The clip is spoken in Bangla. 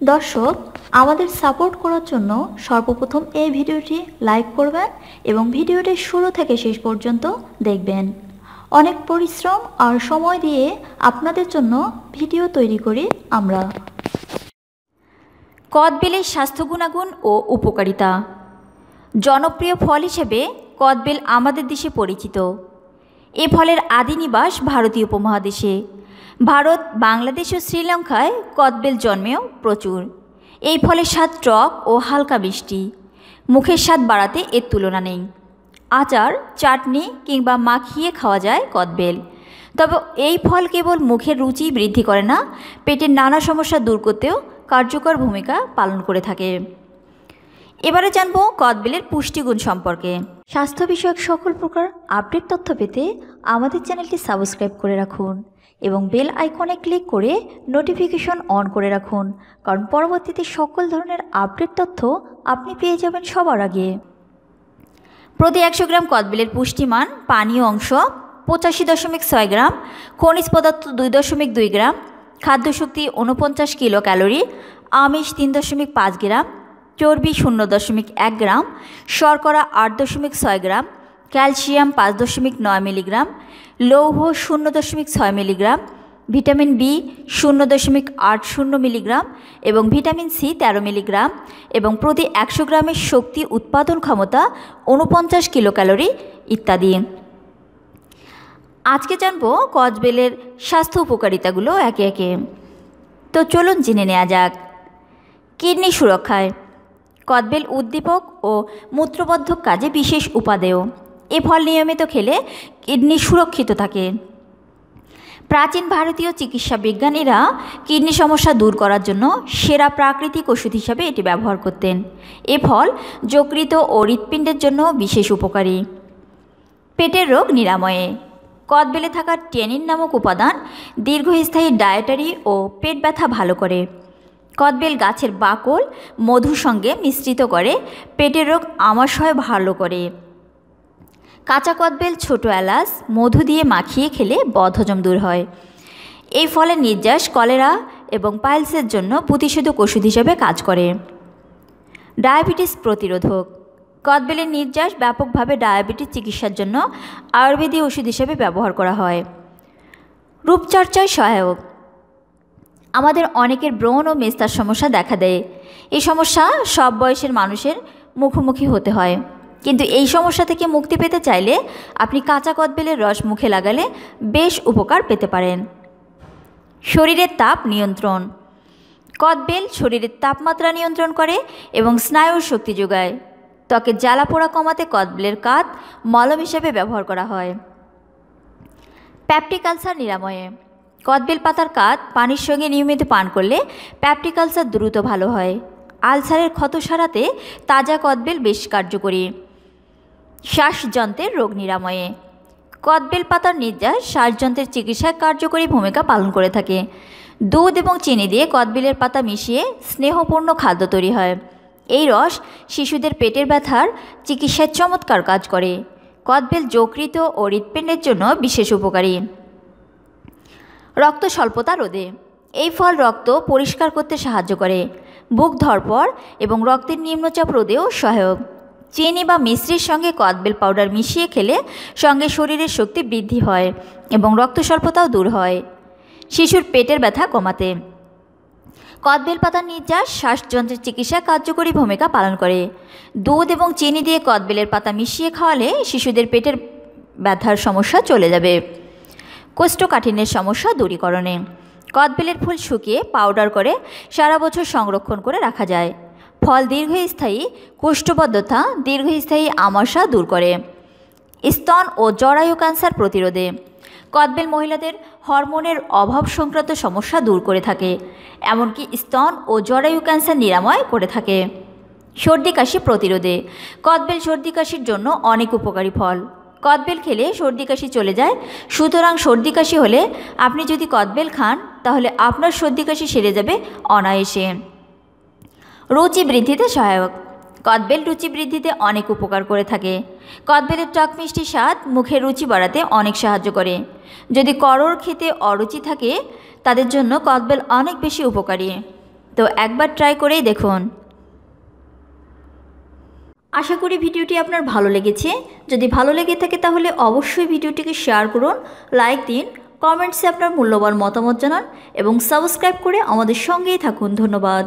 দর্শক, আমাদের সাপোর্ট করার জন্য সর্বপ্রথম এই ভিডিওটি লাইক করবেন এবং ভিডিওটি শুরু থেকে শেষ পর্যন্ত দেখবেন। অনেক পরিশ্রম আর সময় দিয়ে আপনাদের জন্য ভিডিও তৈরি করি আমরা। কদবেলের স্বাস্থ্য গুণাগুণ ও উপকারিতা। জনপ্রিয় ফল হিসেবে কদবেল আমাদের দেশে পরিচিত। এ ফলের আদি নিবাস ভারতীয় উপমহাদেশে। ভারত, বাংলাদেশ ও শ্রীলঙ্কায় কদবেল জন্মেও প্রচুর। এই ফলের স্বাদ টক ও হালকা মিষ্টি মুখের স্বাদ বাড়াতে এর তুলনা নেই। আচার, চাটনি কিংবা মাখিয়ে খাওয়া যায় কদবেল। তবে এই ফল কেবল মুখের রুচি বৃদ্ধি করে না, পেটের নানা সমস্যা দূর করতেও কার্যকর ভূমিকা পালন করে থাকে। এবারে জানব কদবেলের পুষ্টিগুণ সম্পর্কে। স্বাস্থ্য বিষয়ক সকল প্রকার আপডেট তথ্য পেতে আমাদের চ্যানেলটি সাবস্ক্রাইব করে রাখুন। এবং বেল আইকনে ক্লিক করে নোটিফিকেশন অন করে রাখুন, কারণ পরবর্তীতে সকল ধরনের আপডেট তথ্য আপনি পেয়ে যাবেন সবার আগে। প্রতি একশো গ্রাম কদবেলের পুষ্টিমান পানীয় অংশ পঁচাশি দশমিক ছয় গ্রাম, খনিজ পদার্থ দুই দশমিক দুই গ্রাম, খাদ্যশক্তি উনপঞ্চাশ কিলো ক্যালোরি আমিষ তিন দশমিক পাঁচ গ্রাম, চর্বি শূন্য দশমিক এক গ্রাম, শর্করা আট দশমিক ছয় গ্রাম ক্যালসিয়াম পাঁচ দশমিক নয় মিলিগ্রাম, লৌহ শূন্য দশমিক ছয় মিলিগ্রাম, ভিটামিন বি শূন্য দশমিক আট শূন্য মিলিগ্রাম এবং ভিটামিন সি তেরো মিলিগ্রাম এবং প্রতি একশো গ্রামের শক্তি উৎপাদন ক্ষমতা উনপঞ্চাশ কিলো ক্যালোরি ইত্যাদি। আজকে জানব কচবেলের স্বাস্থ্য উপকারিতাগুলো একে একে। তো চলুন জেনে নেওয়া যাক। কিডনি সুরক্ষায় কদবেল উদ্দীপক ও মূত্রবদ্ধক কাজে বিশেষ উপাদেয়। এ ফল নিয়মিত খেলে কিডনি সুরক্ষিত থাকে। প্রাচীন ভারতীয় চিকিৎসা বিজ্ঞানীরা কিডনি সমস্যা দূর করার জন্য সেরা প্রাকৃতিক ওষুধ হিসাবে এটি ব্যবহার করতেন। এ ফল যকৃত ও হৃৎপিণ্ডের জন্য বিশেষ উপকারী। পেটের রোগ নিরাময়ে। কদবেলে থাকা টেনিন নামক উপাদান দীর্ঘস্থায়ী ডায়েটারি ও পেট ব্যথা ভালো করে। কদবেল গাছের বাকল মধুর সঙ্গে মিশ্রিত করে পেটের রোগ আমাশয় ভালো করে। কাঁচা কদবেল ছোট এলাচ, মধু দিয়ে মাখিয়ে খেলে বদহজম দূর হয়। এই ফলের নির্যাস, কলেরা এবং পাইলসের জন্য প্রতিষেধক ওষুধ হিসেবে কাজ করে। ডায়াবেটিস প্রতিরোধক। কদবেলের নির্যাস ব্যাপকভাবে ডায়াবেটিস চিকিৎসার জন্য আয়ুর্বেদীয় ওষুধ হিসেবে ব্যবহার করা হয়। রূপচর্চায় সহায়ক। আমাদের অনেকের ব্রণ ও মেস্তার সমস্যা দেখা দেয়। এই সমস্যা সব বয়সের মানুষের মুখোমুখি হতে হয়। কিন্তু এই সমস্যা থেকে মুক্তি পেতে চাইলে আপনি কাঁচা কদবেলের রস মুখে লাগালে বেশ উপকার পেতে পারেন। শরীরের তাপ নিয়ন্ত্রণ। কদবেল শরীরের তাপমাত্রা নিয়ন্ত্রণ করে এবং স্নায়ুর শক্তি যোগায়। ত্বকের জ্বালা পোড়া কমাতে কদবেলের কাত মলম হিসেবে ব্যবহার করা হয়। Peptic ulcer নিরাময়ে। কদবেল পাতার কাত পানির সঙ্গে নিয়মিত পান করলে প্যাপটিক আলসার দ্রুত ভালো হয়। আলসারের ক্ষত সারাতে তাজা কদবেল বেশ কার্যকরী। শ্বাসযন্ত্রের রোগ নিরাময়ে। কদবেল পাতার নির্যাস শ্বাসযন্ত্রের চিকিৎসায় কার্যকরী ভূমিকা পালন করে থাকে। দুধ এবং চিনি দিয়ে কদবেলের পাতা মিশিয়ে স্নেহপূর্ণ খাদ্য তৈরি হয়। এই রস শিশুদের পেটের ব্যথার চিকিৎসায় চমৎকার কাজ করে। কদবেল যকৃত ও হৃৎপিণ্ডের জন্য বিশেষ উপকারী। রক্ত স্বল্পতা রোধে। এই ফল রক্ত পরিষ্কার করতে সাহায্য করে। বুক ধরপর এবং রক্তের নিম্নচাপ রোধেও সহায়ক। চিনি বা মিশ্রির সঙ্গে কদবেল পাউডার মিশিয়ে খেলে সঙ্গে শরীরের শক্তি বৃদ্ধি হয় এবং রক্ত স্বল্পতাও দূর হয়। শিশুর পেটের ব্যথা কমাতে। কদবেল পাতার নির্যাস শ্বাসযন্ত্রের চিকিৎসায় কার্যকরী ভূমিকা পালন করে। দুধ এবং চিনি দিয়ে কদবেলের পাতা মিশিয়ে খাওয়ালে শিশুদের পেটের ব্যথার সমস্যা চলে যাবে। কোষ্ঠকাঠিন্যের সমস্যা দূরীকরণে। কদবেলের ফুল শুকিয়ে পাউডার করে সারা বছর সংরক্ষণ করে রাখা যায়। ফল দীর্ঘস্থায়ী, কোষ্ঠবদ্ধতা দীর্ঘস্থায়ী আমাশা দূর করে। স্তন ও জরায়ু ক্যান্সার প্রতিরোধে। কদবেল মহিলাদের হরমোনের অভাব সংক্রান্ত সমস্যা দূর করে থাকে, এমনকি স্তন ও জরায়ু ক্যান্সার নিরাময় করে থাকে। সর্দি কাশি প্রতিরোধে। কদবেল সর্দি কাশির জন্য অনেক উপকারী ফল। কদবেল খেলে সর্দি কাশি চলে যায়, সুতরাং সর্দি কাশি হলে আপনি যদি কদবেল খান, তাহলে আপনার সর্দি কাশি সেরে যাবে অনায়াসে। রুচি বৃদ্ধিতে সহায়ক। কদবেল রুচি বৃদ্ধিতে অনেক উপকার করে থাকে। কদবেলের টক মিষ্টি স্বাদ মুখের রুচি বাড়াতে অনেক সাহায্য করে। যদি করর খেতে অরুচি থাকে, তাদের জন্য কদবেল অনেক বেশি উপকারী। তো একবার ট্রাই করেই দেখুন। আশা করি ভিডিওটি আপনার ভালো লেগেছে। যদি ভালো লেগে থাকে তাহলে অবশ্যই ভিডিওটিকে শেয়ার করুন লাইক দিন কমেন্টসে আপনার মূল্যবান মতামত জানান এবং সাবস্ক্রাইব করে আমাদের সঙ্গেই থাকুন। ধন্যবাদ।